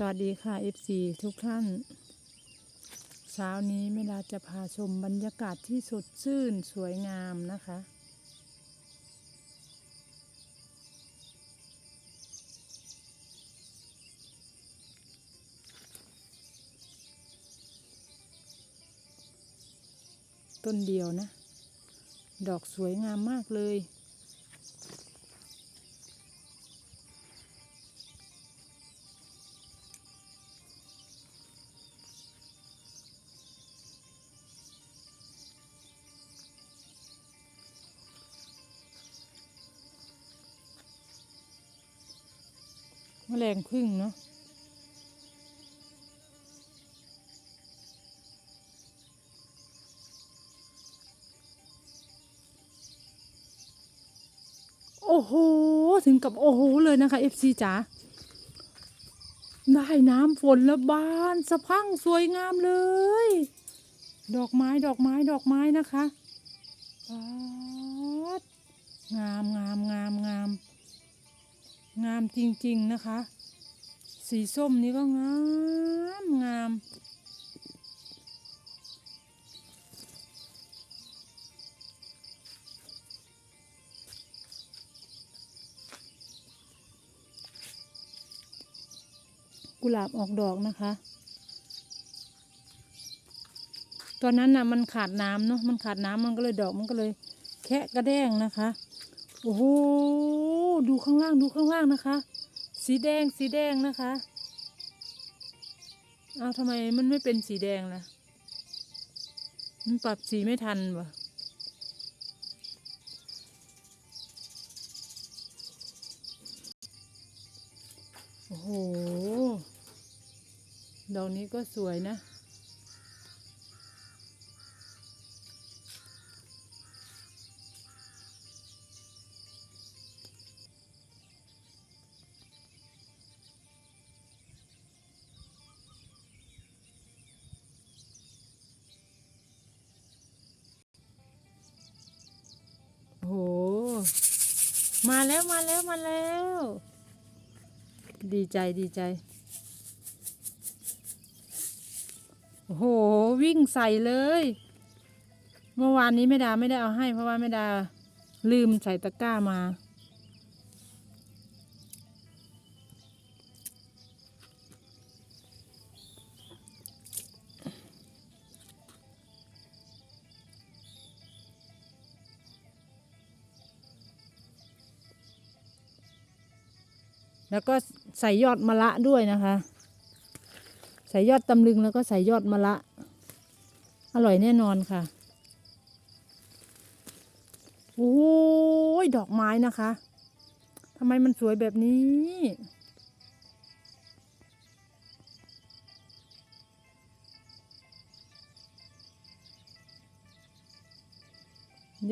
สวัสดีค่ะ FC ทุกท่าน เช้านี้เมลาจะพาชมบรรยากาศที่สดชื่นสวยงามนะคะ ต้นเดียวนะ ดอกสวยงามมากเลย แมลงพึ่งเนาะโอ้โห ถึงกับโอ้โหเลยนะคะ FC จ๋าได้น้ำฝนแล้วบานสะพังสวยงามเลย ดอกไม้ดอกไม้ดอกไม้นะคะปาดงามงามงามงาม งามจริงๆนะคะ สีส้มนี้ก็งามงามกุหลาบออกดอกนะคะ ตอนนั้นน่ะมันขาดน้ำเนาะ มันขาดน้ำมันก็เลยดอกมันก็เลยแคะกระแดงนะคะ โอ้โห ดูข้างล่างดูข้างล่างนะคะ สีแดงสีแดงนะคะเอาทำไมมันไม่เป็นสีแดงล่ะ มันปรับสีไม่ทันวะโอ้โหดอกนี้ก็สวยนะ มาแล้วมาแล้วมาแล้ว ดีใจดีใจ โอ้โห วิ่งใส่เลย เมื่อวานนี้แม่ดาไม่ได้เอาให้ เพราะว่าแม่ดาลืมใส่ตะกร้ามา แล้วก็ใส่ยอดมะละด้วยนะคะ ใส่ยอดตำลึงแล้วก็ใส่ยอดมะละอร่อยแน่นอนค่ะโอ้ยดอกไม้นะคะทำไมมันสวยแบบนี้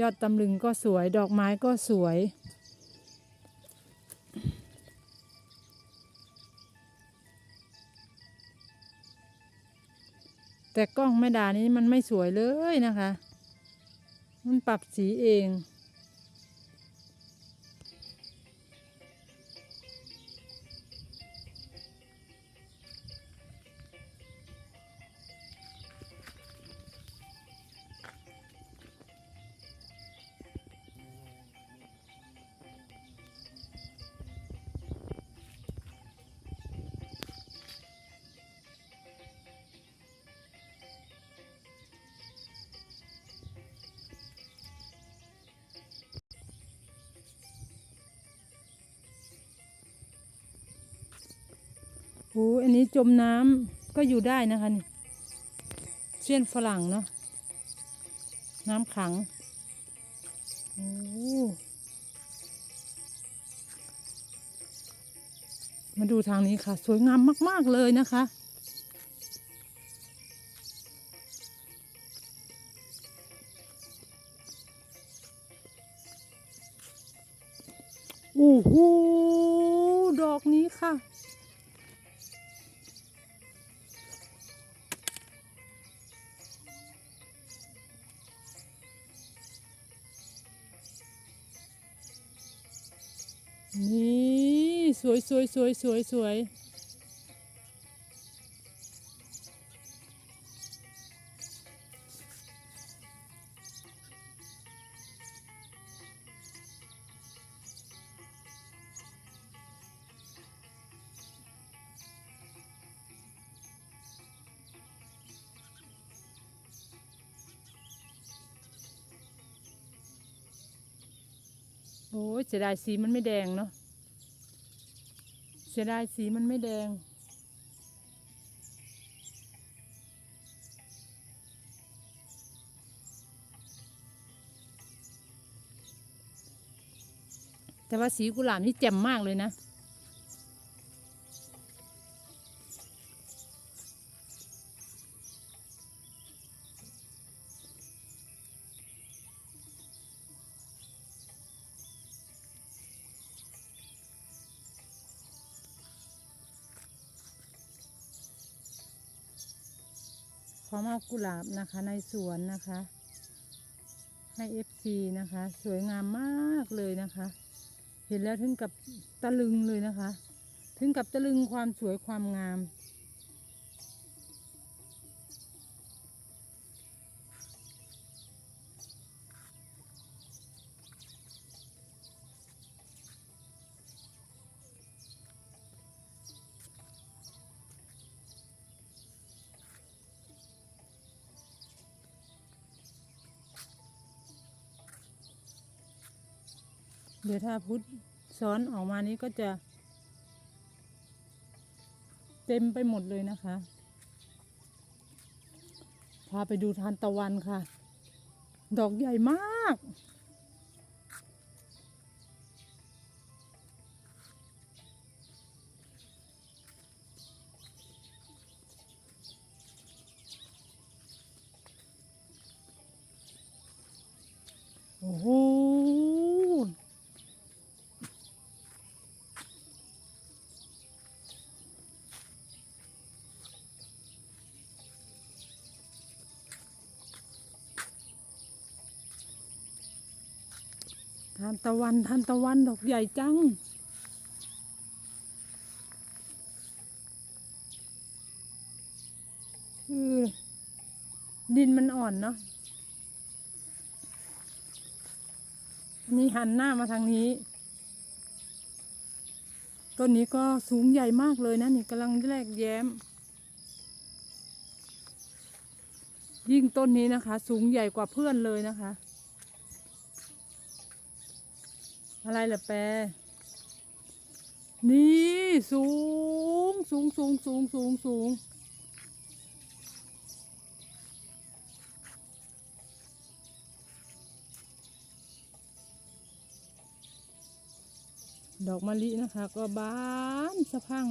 ยอดตำลึงก็สวย ดอกไม้ก็สวย แต่กล้องแม่ดานี้มันไม่สวยเลยนะคะ มันปรับสีเอง โอ้อันนี้จมน้ำก็อยู่ได้นะคะนี่เสี้ยนฝรั่งเนาะน้ำขังโอ้มาดูทางนี้ค่ะ สวยงามมาก ๆ เลยนะคะ โอ้โห ดอกนี้ค่ะ นี่สวยสวยสวยสวยสวย อ้ยเสียดายสีมันไม่แดงเนาะเสียดายสีมันไม่แดง แต่ว่าสีกุหลาบนี่แจ่มมากเลยนะ ขอมอบกุหลาบนะคะ ในสวนนะคะ ให้เอฟซีนะคะ สวยงามมากเลยนะคะ เห็นแล้วถึงกับตะลึงเลยนะคะ ถึงกับตะลึงความสวยความงาม เดี๋ยวถ้าพุทธซ้อนออกมานี้ก็จะ เต็มไปหมดเลยนะคะ พาไปดูทานตะวันค่ะ ดอกใหญ่มาก ทานตะวันทานตะวันดอกใหญ่จัง คือดินมันอ่อนเนาะอันนี้หันหน้ามาทางนี้ ต้นนี้ก็สูงใหญ่มากเลยนะนี่กำลังแรกแย้ม ยิ่งต้นนี้นะคะ สูงใหญ่กว่าเพื่อนเลยนะคะ อะไรล่ะแปรนี่สูงสูงสูงสูงสูงสูงดอกมะลินะคะ ก็บานสะพัง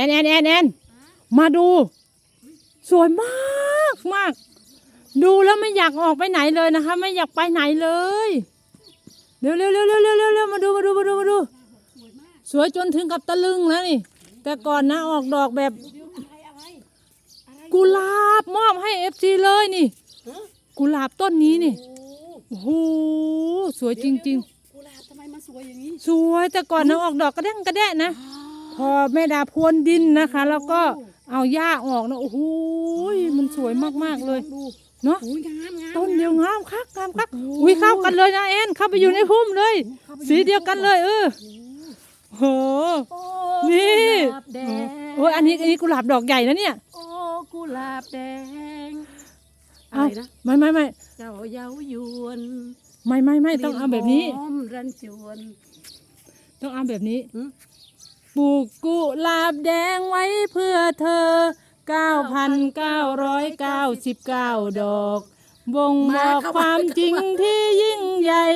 อนแอนแอนแอนมาดู สวยมากมาก ดูแล้วไม่อยากออกไปไหนเลยนะคะ ไม่อยากไปไหนเลยเร็วเร็วเร็วเร็วเร็วเร็วเร็วมาดูมาดูมาดูมาดู สวยจนถึงกับตะลึงแล้วนี่ แต่ก่อนนะออกดอกแบบอะไรอะไรอะไรกุหลาบมอบให้เอฟซีเลยนี่ฮะกุหลาบต้นนี้นี่โอ้โอ้โหสวยจริงกุหลาบทำไมมาสวยอย่างนี้ๆสวยแต่ก่อนนะออกดอกกระแดงกระแดะนะพ อแม่ดาพรวนดินนะคะ แล้วก็เอาหญ้าออกนะโอ้โหมันสวยมากๆเลยดูเนาะโอ้ยงามงามต้นเดียวงามคักงามคักอุ้ยเข้ากันเลยนะเอ็นเข้าไปอยู่ในพุ่มเลย สีเดียวกันเลยเออโหโอ้นี่กุหลาบแดงโอ้ยอันนี้อันนี้กุหลาบดอกใหญ่นะเนี่ยโอ้กุหลาบแดงอะเอาไรนะไม่ไม่ไม่เจ้าเย้ายวนไม่ไม่ไม่ต้องเอาแบบนี้กลิ่หอมรันจวนต้องเอาแบบนี้หืม ปลูกกุหลาบแดงไว้เพื่อเธอ 9,999 ดอก บ่งบอกความจริงที่ยิ่งใหญ่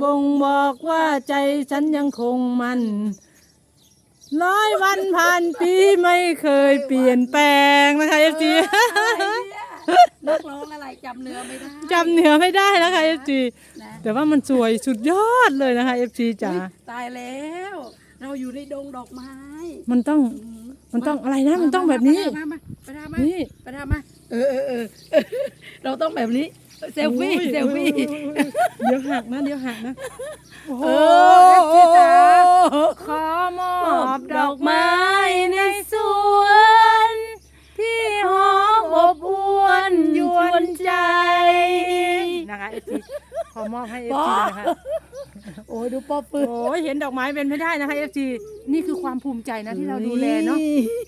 บ่งบอกว่าใจฉันยังคงมัน ร้อยวันผ่านปีไม่เคยเปลี่ยนแปลงนะคะเอฟจีอะไรเนี่ยนักร้องอะไรจำเนื้อไม่ได้จำเนื้อไม่ได้นะคะเอฟจีนะแต่ว่ามันสวยสุดยอดเลยนะคะเอฟจีจ๋าอุ๊ยตายแล้ว เราอยู่ในดงดอกไม้มันต้องอืมมันต้องอะไรนะ มันต้องแบบนี้ มามาไปทำมานี่ไปทำมาเออเออเออเออเราต้องแบบนี้เซลฟี่โอ้ยเซลฟี่เออเออเออเดี๋ยวหักนะเดี๋ยวหักนะโอ้โหโอ้เอฟซีจ๋าขอมอบดอกไม้ในสวนที่หอมอบอวนยวนใจ นะคะเอฟซีขอมอบให้เอฟซีนะคะ โอ้ยดูป๊อปปืน โอ้ยเห็นดอกไม้เป็นไม่ได้นะคะเอฟซีนี่คือความภูมิใจนะที่เราดูแลเนาะ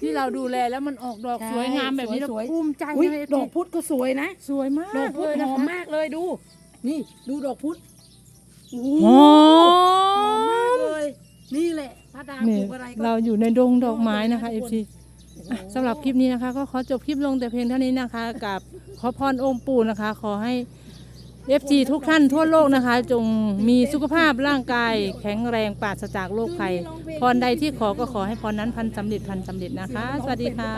ที่เราดูแลแล้วมันออกดอกใช่สวยงามแบบนี้เราสวยๆ ภูมิใจอุ๊ยนะเอฟดซีอกพุธก็สวยนะ สวยมาดอกกพุธเลยหนะอมคะมากเลยดู นี่ดูดอกพุธโอ้โหหอหอมมากมเลย นี่แหละพระดาปนี่ลูกอะไรก็เราอยู่ในดงดอกไม้นะคะเอฟซีโอ้โหสำหรับคลิปนี้นะคะ ก็ขอจบคลิปลงแต่เพียงเท่านี้นะคะ กับขอพรองค์ปู่นะคะ ขอให้ เอฟจีทุกท่านทั่วโลกนะคะ จงมีสุขภาพร่างกาย แข็งแรงปราศจากโรคภัยพรใดที่ขอก็ขอให้พรนั้นพันสำเร็จพันสำเร็จนะคะ สวัสดีค่ะ